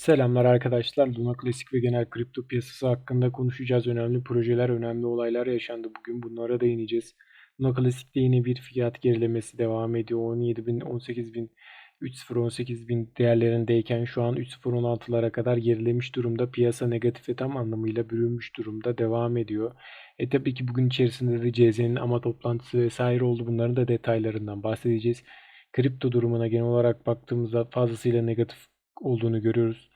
Selamlar arkadaşlar. Luna Klasik ve genel kripto piyasası hakkında konuşacağız. Önemli projeler, önemli olaylar yaşandı bugün. Bunlara değineceğiz. Luna Klasik'te yine bir fiyat gerilemesi devam ediyor. 17.000, 18.000, 3.0, 18.000 değerlerindeyken şu an 3.016'lara kadar gerilemiş durumda. Piyasa negatife tam anlamıyla bürünmüş durumda. Devam ediyor. E tabii ki bugün içerisinde de CZ'nin ama toplantısı vesaire oldu. Bunların da detaylarından bahsedeceğiz. Kripto durumuna genel olarak baktığımızda fazlasıyla negatif olduğunu görüyoruz.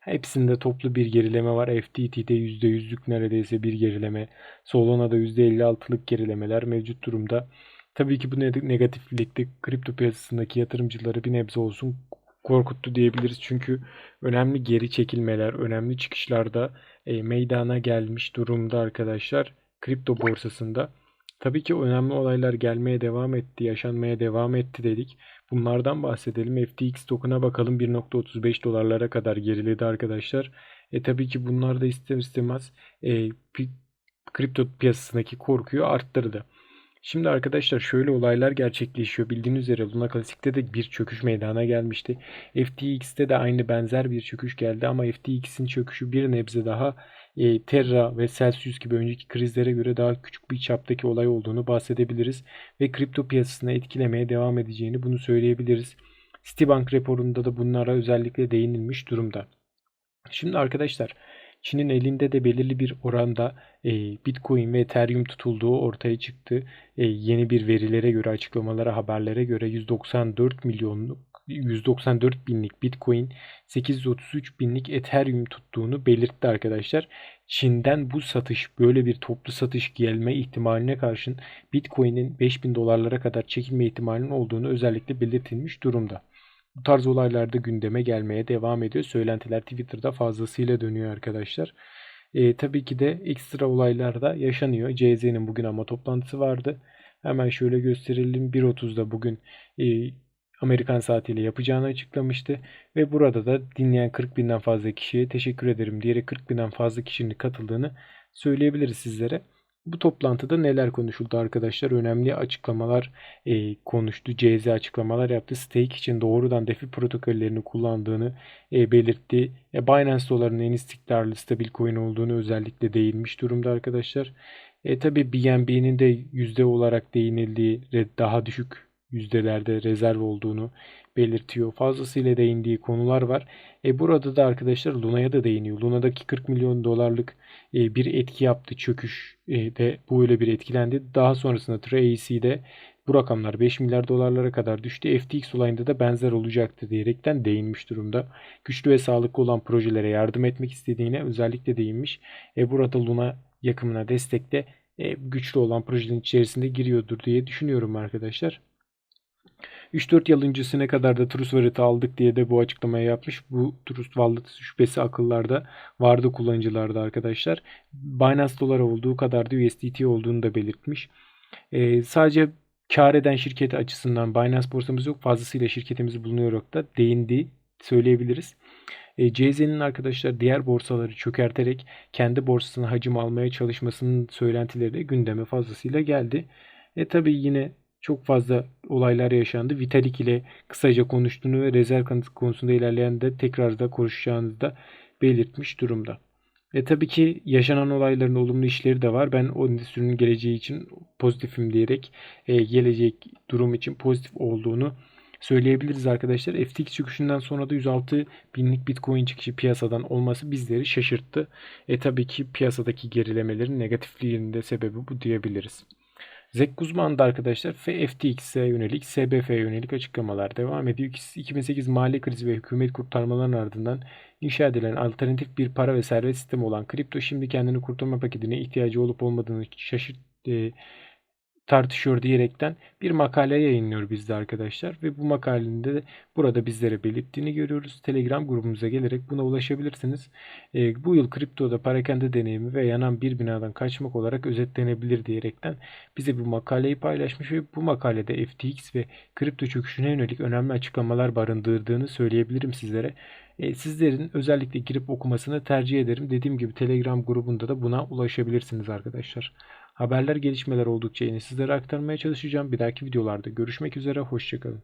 Hepsinde toplu bir gerileme var. FTT'de %100'lük neredeyse bir gerileme. Solana'da %56'lık gerilemeler mevcut durumda. Tabii ki bu negatiflikte kripto piyasasındaki yatırımcıları bir nebze olsun korkuttu diyebiliriz. Çünkü önemli geri çekilmeler, önemli çıkışlarda e, meydana gelmiş durumda arkadaşlar kripto borsasında. Tabii ki önemli olaylar gelmeye devam etti, yaşanmaya devam etti dedik. Bunlardan bahsedelim. FTX token'a bakalım 1.35 dolarlara kadar geriledi arkadaşlar. E tabii ki bunlar da ister istemez e, kripto piyasasındaki korkuyu arttırdı. Şimdi arkadaşlar şöyle olaylar gerçekleşiyor. Bildiğiniz üzere Luna Classic'te de bir çöküş meydana gelmişti. FTX'te de aynı benzer bir çöküş geldi ama FTX'in çöküşü bir nebze daha e, Terra ve Celsius gibi önceki krizlere göre daha küçük bir çaptaki olay olduğunu bahsedebiliriz. Ve kripto piyasasını etkilemeye devam edeceğini bunu söyleyebiliriz. Citibank raporunda da bunlara özellikle değinilmiş durumda. Şimdi arkadaşlar Çin'in elinde de belirli bir oranda e, Bitcoin ve Ethereum tutulduğu ortaya çıktı. E, yeni bir verilere göre, açıklamalara, haberlere göre 194 milyonluk 194 binlik Bitcoin 833 binlik Ethereum tuttuğunu belirtti arkadaşlar. Çin'den bu satış böyle bir toplu satış gelme ihtimaline karşın Bitcoin'in 5000 dolarlara kadar çekilme ihtimalinin olduğunu özellikle belirtilmiş durumda. Bu tarz olaylar da gündeme gelmeye devam ediyor. Söylentiler Twitter'da fazlasıyla dönüyor arkadaşlar. E, tabii ki de ekstra olaylar da yaşanıyor. CZ'nin bugün ama toplantısı vardı. Hemen şöyle gösterelim. 1.30'da bugün e, Amerikan saatiyle yapacağını açıklamıştı. Ve burada da dinleyen 40 binden fazla kişiye teşekkür ederim diyerek 40 binden fazla kişinin katıldığını söyleyebiliriz sizlere. Bu toplantıda neler konuşuldu arkadaşlar? Önemli açıklamalar e, konuştu. CZ açıklamalar yaptı. Stake için doğrudan DeFi protokollerini kullandığını e, belirtti. E, Binance dolarının en istikrarlı stabil coin olduğunu özellikle değinmiş durumda arkadaşlar. E, tabi BNB'nin de yüzde olarak değinildiği daha düşük yüzdelerde rezerv olduğunu belirtiyor. Fazlasıyla değindiği konular var. E burada da arkadaşlar Luna'ya da değiniyor. Luna'daki 40 milyon dolarlık e, bir etki yaptı. Çöküş e, de böyle bir etkilendi. Daha sonrasında Trace'de bu rakamlar 5 milyar dolarlara kadar düştü. FTX olayında da benzer olacaktı diyerekten değinmiş durumda. Güçlü ve sağlıklı olan projelere yardım etmek istediğine özellikle değinmiş. E burada Luna yakımına destekte e, güçlü olan projelerin içerisinde giriyordur diye düşünüyorum arkadaşlar. 3-4 yıl öncesine kadar da Trust Wallet'ı aldık diye de bu açıklamayı yapmış. Bu Trust Wallet şüphesi akıllarda vardı kullanıcılarda arkadaşlar. Binance dolar olduğu kadar da USDT olduğunu da belirtmiş. Ee, sadece kar eden şirket açısından Binance borsamız yok. Fazlasıyla şirketimiz bulunuyor da değindi söyleyebiliriz. E, CZ'nin arkadaşlar diğer borsaları çökerterek kendi borsasına hacim almaya çalışmasının söylentileri de gündeme fazlasıyla geldi. E tabi yine çok fazla olaylar yaşandı. Vitalik ile kısaca konuştuğunu ve rezerv konusunda ilerleyen de tekrar da konuşacağınızı da belirtmiş durumda. E tabii ki yaşanan olayların olumlu işleri de var. Ben o endüstrinin geleceği için pozitifim diyerek e, gelecek durum için pozitif olduğunu söyleyebiliriz arkadaşlar. FTX çıkışından sonra da 106 binlik Bitcoin çıkışı piyasadan olması bizleri şaşırttı. E tabii ki piyasadaki gerilemelerin negatifliğinin de sebebi bu diyebiliriz. Zek Guzman da arkadaşlar FTX'e yönelik, SBF'ye yönelik açıklamalar devam ediyor. 2008 mali krizi ve hükümet kurtarmalarının ardından inşa edilen alternatif bir para ve servet sistemi olan kripto şimdi kendini kurtarma paketine ihtiyacı olup olmadığını şaşırt, e, tartışıyor diyerekten bir makale yayınlıyor bizde arkadaşlar. Ve bu makalinde de burada bizlere belirttiğini görüyoruz. Telegram grubumuza gelerek buna ulaşabilirsiniz. E, bu yıl kriptoda parakende deneyimi ve yanan bir binadan kaçmak olarak özetlenebilir diyerekten bize bu makaleyi paylaşmış ve bu makalede FTX ve kripto çöküşüne yönelik önemli açıklamalar barındırdığını söyleyebilirim sizlere. E, sizlerin özellikle girip okumasını tercih ederim. Dediğim gibi Telegram grubunda da buna ulaşabilirsiniz arkadaşlar. Haberler gelişmeler oldukça yeni sizlere aktarmaya çalışacağım. Bir dahaki videolarda görüşmek üzere. Hoşçakalın.